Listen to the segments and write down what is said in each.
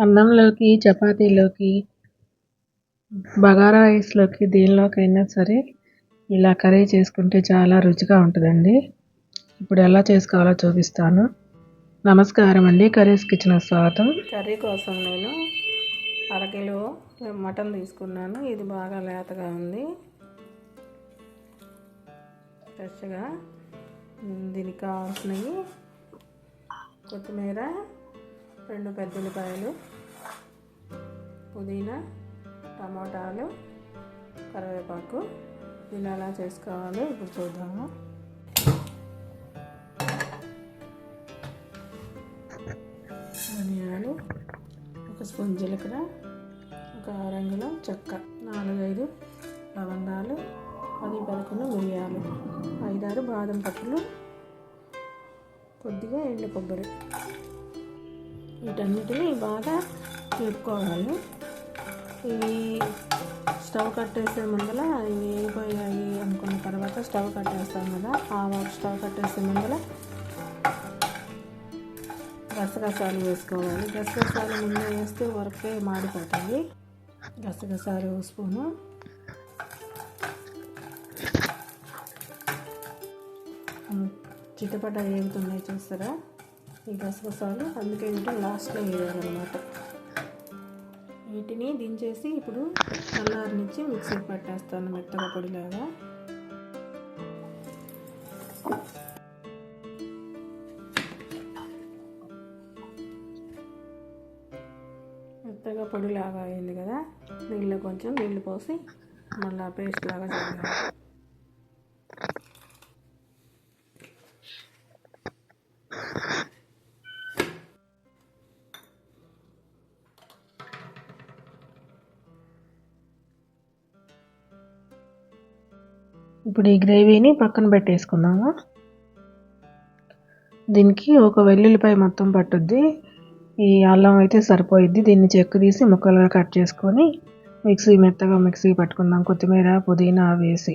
అన్నంలోకి చపాతీలోకి బగారా రైస్లోకి దేనిలోకైనా సరే ఇలా కర్రీ చేసుకుంటే చాలా రుచిగా ఉంటుందండి. ఇప్పుడు ఎలా చేసుకోవాలో చూపిస్తాను. నమస్కారం అండి. కర్రీస్ కిచెన్ స్వాగతం. కర్రీ కోసం నేను అరకిలో మటన్ తీసుకున్నాను. ఇది బాగా లేతగా ఉంది. ఫ్రెష్గా దీనికి కావాల్సినవి కొత్తిమీర రెండు పెద్ద ఉల్లిపాయలు పుదీనా టమాటాలు కరివేపాకు. దీన్ని ఎలా చేసుకోవాలో ఇప్పుడు చూద్దాము. ధనియాలు ఒక స్పూన్ జీలకర్ర ఒక ఆరంగులో చెక్క నాలుగైదు లవంగాలు పది పదకొండు మిరియాలు ఐదారు బాదం పప్పులు కొద్దిగా ఎండు కొబ్బరి. వీటన్నిటిని బాగా వేపుకోవాలి ఇవి స్టవ్ కట్టేసే ముందర ఇవి వేగిపోయాయి అనుకున్న తర్వాత స్టవ్ కట్టేస్తాం కదా ఆ స్టవ్ కట్టేసే ముందర గసగసాలు వేసుకోవాలి. గసగసాలు ముందే వేస్తే వరకే మాడిపోతాయి. గసగసాలు స్పూను. చిట్టపట వేగుతున్నాయి చూస్తారా? ఈ గసగసాలు అందుకే వీటిని లాస్ట్లో వేయాలన్నమాట. వీటిని దించేసి ఇప్పుడు చల్లారనిచ్చి మిక్సీకి పట్టేస్తాను మెత్తగా పొడిలాగా. మెత్తగా పొడిలాగా అయింది కదా. నీళ్ళు కొంచెం నీళ్ళు పోసి మళ్ళీ పేస్ట్ లాగా చేయాలి ఇప్పుడు ఈ గ్రేవీని పక్కన పెట్టేసుకుందాము. దీనికి ఒక వెల్లుల్లిపాయ మొత్తం పట్టుద్ది. ఈ అల్లం అయితే సరిపోయిద్ది. దీన్ని చెక్కు తీసి ముక్కలుగా కట్ చేసుకొని మిక్సీ మెత్తగా మిక్సీ పట్టుకుందాం. కొత్తిమీర పుదీనా వేసి.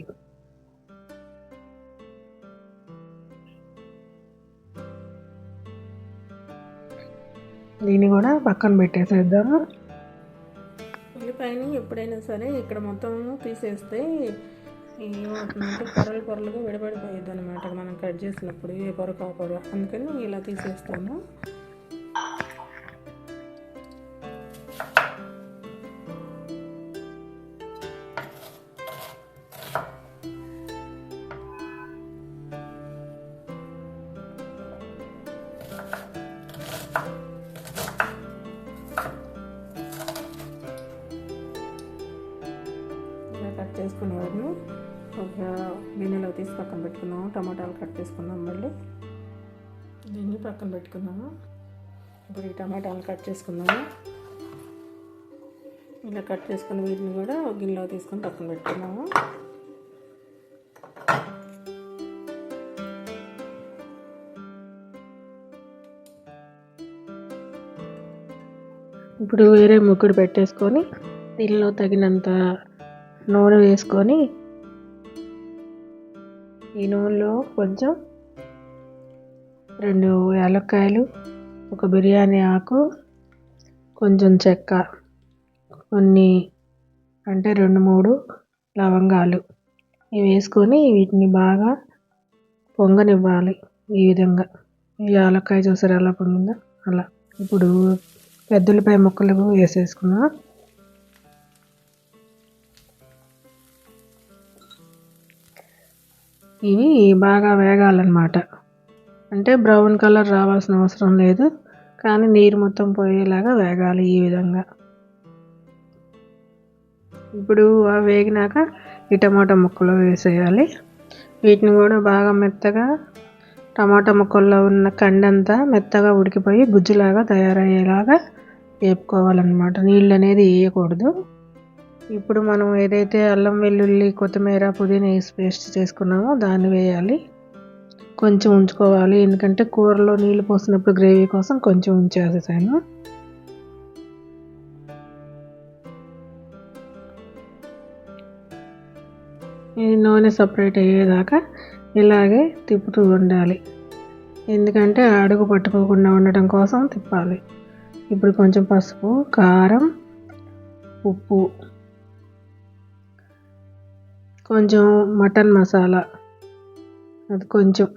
దీన్ని కూడా పక్కన పెట్టేసేద్దాము. ఉల్లిపాయని ఎప్పుడైనా సరే ఇక్కడ మొత్తం తీసేస్తే ఏమవుతుందంటే పొరలు పొరలుగా విడబడిపోయేది అనమాట మనం కట్ చేసినప్పుడు ఏ పొర కాపొర అందుకని ఇలా తీసేస్తాము. ఒక గిన్నెలో తీసి పక్కన పెట్టుకున్నాము. టమాటాలు కట్ చేసుకున్నాం మళ్ళీ. దీన్ని పక్కన పెట్టుకున్నాము. ఇప్పుడు ఈ టమాటాలు కట్ చేసుకున్నాము. ఇలా కట్ చేసుకుని వీటిని కూడా గిన్నెలో తీసుకొని పక్కన పెట్టుకున్నాము. ఇప్పుడు వేరే ముగ్గుడు పెట్టేసుకొని దీనిలో తగినంత నూనె వేసుకొని ఈ నూనెలో కొంచెం రెండు యాలక్కాయలు ఒక బిర్యానీ ఆకు కొంచెం చెక్క కొన్ని అంటే రెండు మూడు లవంగాలు. ఇవి వేసుకొని వీటిని బాగా పొంగనివ్వాలి ఈ విధంగా. ఈ యాలక్కాయ చూసారు ఎలా పొంగిందో? అలా. ఇప్పుడు పెద్దలపై ముక్కలు వేసేసుకున్నాం ఇవి బాగా వేగాలన్నమాట. అంటే బ్రౌన్ కలర్ రావాల్సిన అవసరం లేదు కానీ నీరు మొత్తం పోయేలాగా వేగాలి ఈ విధంగా. ఇప్పుడు వేగినాక ఈ టమాటా ముక్కలు వేసేయాలి. వీటిని కూడా బాగా మెత్తగా టమాటా ముక్కల్లో ఉన్న కండంతా మెత్తగా ఉడికిపోయి గుజ్జులాగా తయారయ్యేలాగా వేపుకోవాలన్నమాట. నీళ్ళు అనేది వేయకూడదు. ఇప్పుడు మనం ఏదైతే అల్లం వెల్లుల్లి కొత్తిమీర పుదీనా వేసి పేస్ట్ చేసుకున్నామో దాన్ని వేయాలి. కొంచెం ఉంచుకోవాలి. ఎందుకంటే కూరలో నీళ్ళు పోసినప్పుడు గ్రేవీ కోసం కొంచెం ఉంచేసేసాను ఇది నూనె సపరేట్ అయ్యేదాకా ఇలాగే తిప్పుతూ ఉండాలి. ఎందుకంటే అడుగు పట్టుకోకుండా ఉండటం కోసం తిప్పాలి. ఇప్పుడు కొంచెం పసుపు కారం ఉప్పు కొంచెం మటన్ మసాలా. అది కొంచెం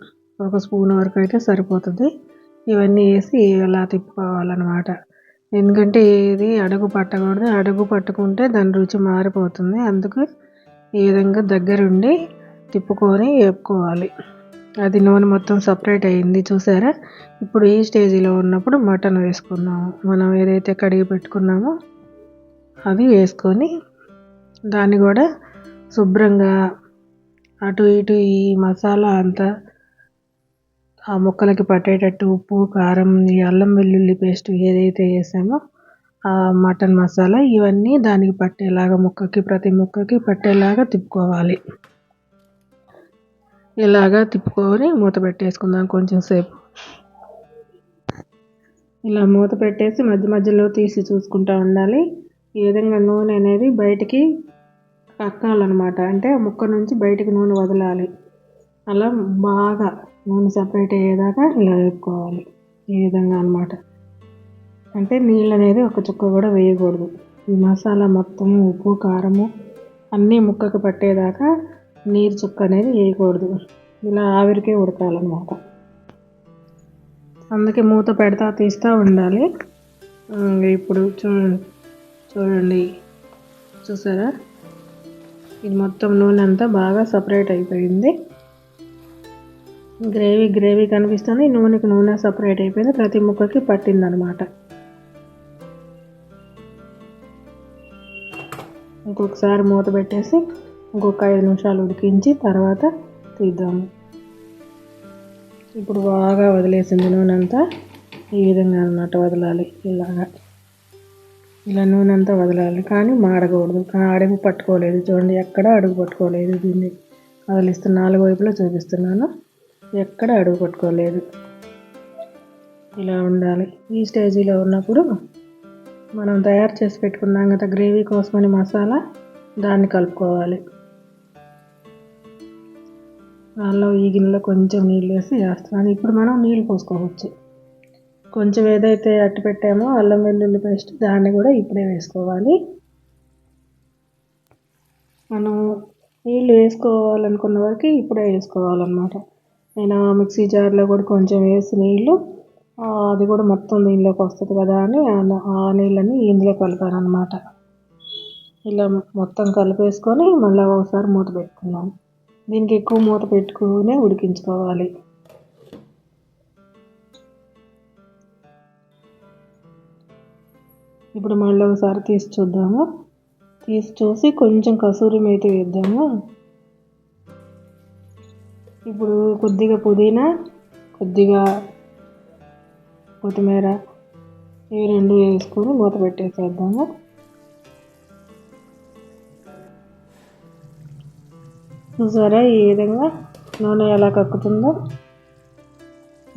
ఒక స్పూన్ వరకు అయితే సరిపోతుంది. ఇవన్నీ వేసి ఇలా తిప్పుకోవాలన్నమాట. ఎందుకంటే ఇది అడుగు పట్టకూడదు. అడుగు పట్టుకుంటే దాని రుచి మారిపోతుంది. అందుకు ఈ విధంగా దగ్గరుండి తిప్పుకొని వేపుకోవాలి. అది నూనె మొత్తం సపరేట్ అయింది చూసారా? ఇప్పుడు ఈ స్టేజీలో ఉన్నప్పుడు మటన్ వేసుకుందాము. మనం ఏదైతే కడిగి పెట్టుకున్నామో అది వేసుకొని దాన్ని కూడా శుభ్రంగా అటు ఇటు ఈ మసాలా అంతా ఆ ముక్కలకి పట్టేటట్టు ఉప్పు కారం ఈ అల్లం వెల్లుల్లి పేస్ట్ ఏదైతే వేసామో ఆ మటన్ మసాలా ఇవన్నీ దానికి పట్టేలాగా ముక్కకి ప్రతి ముక్కకి పట్టేలాగా తిప్పుకోవాలి. ఇలాగా తిప్పుకొని మూత పెట్టేసుకుందాం కొంచెం సేపు. ఇలా మూత పెట్టేసి మధ్య మధ్యలో తీసి చూసుకుంటూ ఉండాలి. ఈ విధంగా నూనె అనేది బయటికి కక్కాలన్నమాట అంటే ముక్క నుంచి బయటికి నూనె వదలాలి. అలా బాగా నూనె సపరేట్ అయ్యేదాకా ఇలా వేపుకోవాలి. ఈ విధంగా అనమాట అంటే నీళ్ళు అనేది ఒక చుక్క కూడా వేయకూడదు. ఈ మసాలా మొత్తం ఉప్పు కారము అన్నీ ముక్కకు పట్టేదాకా నీరు చుక్క అనేది వేయకూడదు. ఇలా ఆవిరికే ఉడకాలన్నమాట. అందుకే మూత పెడతా తీస్తూ ఉండాలి. ఇప్పుడు చూ చూడండి. చూసారా? ఇది మొత్తం నూనె అంతా బాగా సపరేట్ అయిపోయింది. గ్రేవీ గ్రేవీ కనిపిస్తుంది. నూనెకి నూనె సపరేట్ అయిపోయింది. ప్రతి ముక్కకి పట్టిందనమాట. ఇంకొకసారి మూత పెట్టేసి ఇంకొక ఐదు నిమిషాలు ఉడికించి తర్వాత తీద్దాము. ఇప్పుడు బాగా వదిలేసింది నూనె అంతా. ఈ విధంగా అన్నమాట వదలాలి. ఇలాగా. ఇలా నూనె అంతా వదలాలి. కానీ మాడకూడదు అడుగు పట్టుకోలేదు. చూడండి ఎక్కడ అడుగు పట్టుకోలేదు దీన్ని. వదిలిస్తున్న నాలుగు వైపులో చూపిస్తున్నాను. ఎక్కడ అడుగు పట్టుకోలేదు. ఇలా ఉండాలి. ఈ స్టేజీలో ఉన్నప్పుడు మనం తయారు చేసి పెట్టుకున్నాం కదా గ్రేవీ కోసమని మసాలా దాన్ని కలుపుకోవాలి. దానిలో ఈ గిన్నెలో కొంచెం నీళ్ళు వేసి వేస్తున్నాను. ఇప్పుడు మనం నీళ్ళు పోసుకోవచ్చు. కొంచెం ఏదైతే అట్టు పెట్టామో అల్లం వెల్లుల్లి పేస్ట్ దాన్ని కూడా ఇప్పుడే వేసుకోవాలి. మనం నీళ్ళు వేసుకోవాలనుకున్న వరకు ఇప్పుడే వేసుకోవాలన్నమాట. నేను మిక్సీ జార్లో కూడా కొంచెం వేసి నీళ్ళు అది కూడా మొత్తం దీనిలోకి వస్తుంది కదా అని ఆ నీళ్ళని ఇందులో కలిపాను అనమాట ఇలా మొత్తం కలిపేసుకొని మళ్ళీ ఒకసారి మూత పెట్టుకున్నాను దీనికి ఎక్కువ మూత పెట్టుకునే ఉడికించుకోవాలి. ఇప్పుడు మళ్ళీ ఒకసారి తీసి చూద్దాము. తీసి చూసి కొంచెం కసూరి మేతి వేద్దాము. ఇప్పుడు కొద్దిగా పుదీనా కొద్దిగా కొత్తిమీర ఇవి రెండు వేసుకొని మూత పెట్టేసేద్దాము. చూసారా ఈ విధంగా నూనె ఎలా కక్కుతుందో?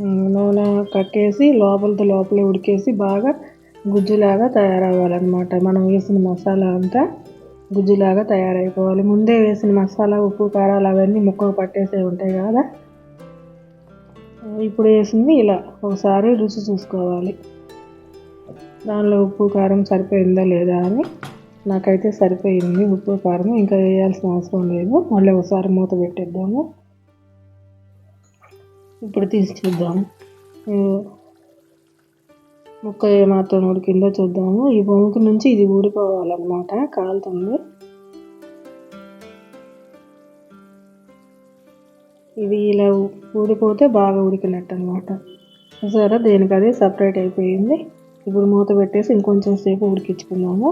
నూనె కక్కేసి లోపలితో లోపలే ఉడికేసి బాగా గుజ్జులాగా తయారవ్వాలన్నమాట. మనం వేసిన మసాలా అంతా గుజ్జులాగా తయారైపోవాలి. ముందే వేసిన మసాలా ఉప్పు కారాలు అవన్నీ ముక్కకు పట్టేసే ఉంటాయి కదా. ఇప్పుడు వేసింది ఇలా. ఒకసారి రుచి చూసుకోవాలి. దానిలో ఉప్పు కారం సరిపోయిందా లేదా అని నాకైతే సరిపోయింది. ఉప్పు కారం ఇంకా వేయాల్సిన అవసరం లేదు. మళ్ళీ ఒకసారి మూత పెట్టేద్దాము. ఇప్పుడు తీసి చూద్దాము ముక్క ఏమాత్రం ఉడికిందో చూద్దాము. ఈ బొంకు నుంచి ఇది ఊడిపోవాలన్నమాట. కాలుతుంది ఇది ఇలా ఊడిపోతే బాగా ఉడికినట్టు అనమాట సరే దేనికి అది సపరేట్ అయిపోయింది. ఇప్పుడు మూత పెట్టేసి ఇంకొంచెం సేపు ఉడికించుకుందాము.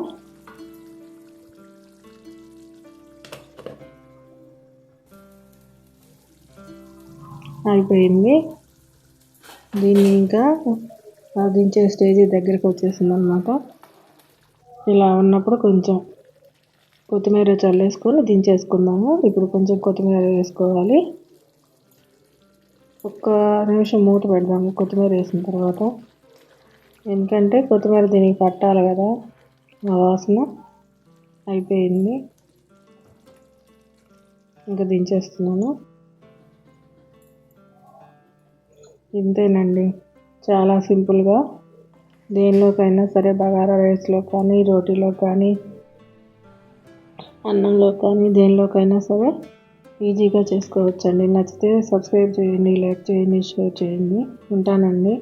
అయిపోయింది. దీన్ని ఇంకా దించే స్టేజ్ దగ్గరికి వచ్చేసింది అనమాట ఇలా ఉన్నప్పుడు కొంచెం కొత్తిమీర చల్లేసుకొని దించేసుకుందాము. ఇప్పుడు కొంచెం కొత్తిమీర వేసుకోవాలి. ఒక్క నిమిషం మూత పెడదాము కొత్తిమీర వేసిన తర్వాత. ఎందుకంటే కొత్తిమీర దీనికి పట్టాలి కదా ఆ వాసన అయిపోయింది. ఇంకా దించేస్తున్నాను. ఇంతేనండి. చాలా సింపుల్గా దేనిలోకైనా సరే బగారా రైస్లో కానీ రోటీలో కానీ అన్నంలో కానీ దేనిలోకైనా సరే ఈజీగా చేసుకోవచ్చండి. నచ్చితే సబ్స్క్రైబ్ చేయండి లైక్ చేయండి షేర్ చేయండి. ఉంటానండి.